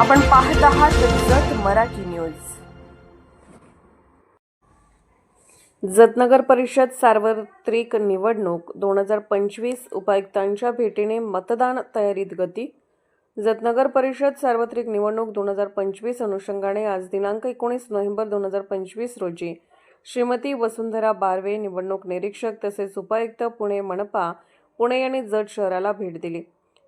आपण पाहत आहात जत मराठी न्यूज. जतनगर परिषद सार्वत्रिक निवडणूक दोन हजार पंचवीस उपायुक्तांच्या भेटीने मतदान तयारीत गती. जतनगर परिषद सार्वत्रिक निवडणूक दोन हजार पंचवीस अनुषंगाने आज दिनांक एकोणीस नोव्हेंबर दोन हजार पंचवीस रोजी श्रीमती वसुंधरा बारवे निवडणूक निरीक्षक तसेच उपायुक्त पुणे मनपा पुणे यांनी जत शहराला भेट दिली.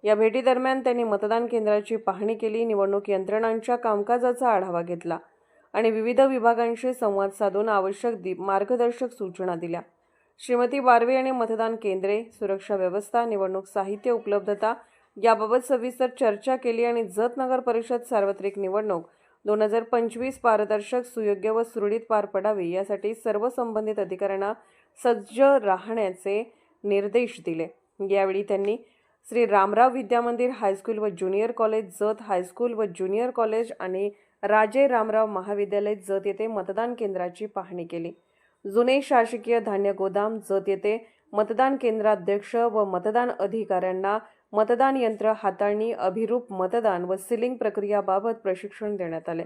या भेटीदरम्यान त्यांनी मतदान केंद्राची पाहणी केली निवडणूक यंत्रणांच्या कामकाजाचा आढावा घेतला आणि विविध विभागांशी संवाद साधून आवश्यक दि मार्गदर्शक सूचना दिल्या. श्रीमती बारवे यांनी मतदान केंद्रे सुरक्षा व्यवस्था निवडणूक साहित्य उपलब्धता याबाबत सविस्तर चर्चा केली आणि जत नगर परिषद सार्वत्रिक निवडणूक दोन हजार पंचवीस पारदर्शक सुयोग्य व सुरळीत पार पडावी यासाठी सर्व संबंधित अधिकाऱ्यांना सज्ज राहण्याचे निर्देश दिले. यावेळी त्यांनी श्री रामराव विद्यामंदिर हायस्कूल व ज्युनियर कॉलेज जत हायस्कूल व ज्युनियर कॉलेज आणि राजे रामराव महाविद्यालय जत येथे मतदान केंद्राची पाहणी केली. जुने शासकीय धान्य गोदाम जत येथे मतदान केंद्राध्यक्ष व मतदान अधिकाऱ्यांना मतदान यंत्र हाताळणी अभिरूप मतदान व सिलिंग प्रक्रियाबाबत प्रशिक्षण देण्यात आले.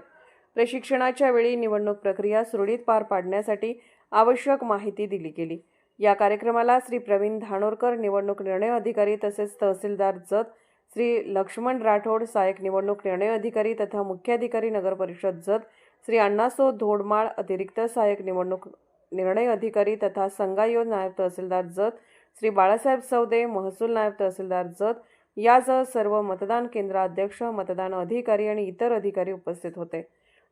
प्रशिक्षणाच्या वेळी निवडणूक प्रक्रिया सुरळीत पार पाडण्यासाठी आवश्यक माहिती दिली गेली. या कार्यक्रमाला श्री प्रवीण धानोरकर निवडणूक निर्णय अधिकारी तसेच तहसीलदार जत श्री लक्ष्मण राठोड सहाय्यक निवडणूक निर्णय अधिकारी तथा मुख्याधिकारी नगर परिषद जत श्री अण्णासो धोडमाळ अतिरिक्त सहाय्यक निवडणूक निर्णय अधिकारी तथा संगायो नायब तहसीलदार जत श्री बाळासाहेब सौदे महसूल नायब तहसीलदार जत यासह सर्व मतदान केंद्राध्यक्ष मतदान अधिकारी आणि इतर अधिकारी उपस्थित होते.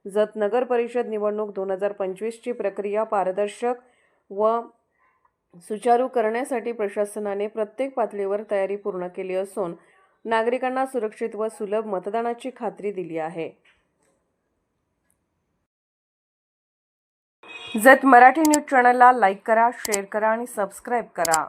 जत नगर परिषद निवडणूक दोन हजार पंचवीसची प्रक्रिया पारदर्शक व सुचारू करण्यासाठी प्रशासनाने प्रत्येक पातळीवर तयारी पूर्ण केली असून नागरिकांना सुरक्षित व सुलभ मतदानाची खात्री दिली आहे. जत मराठी न्यूज चॅनलला लाईक करा शेअर करा आणि सबस्क्राईब करा.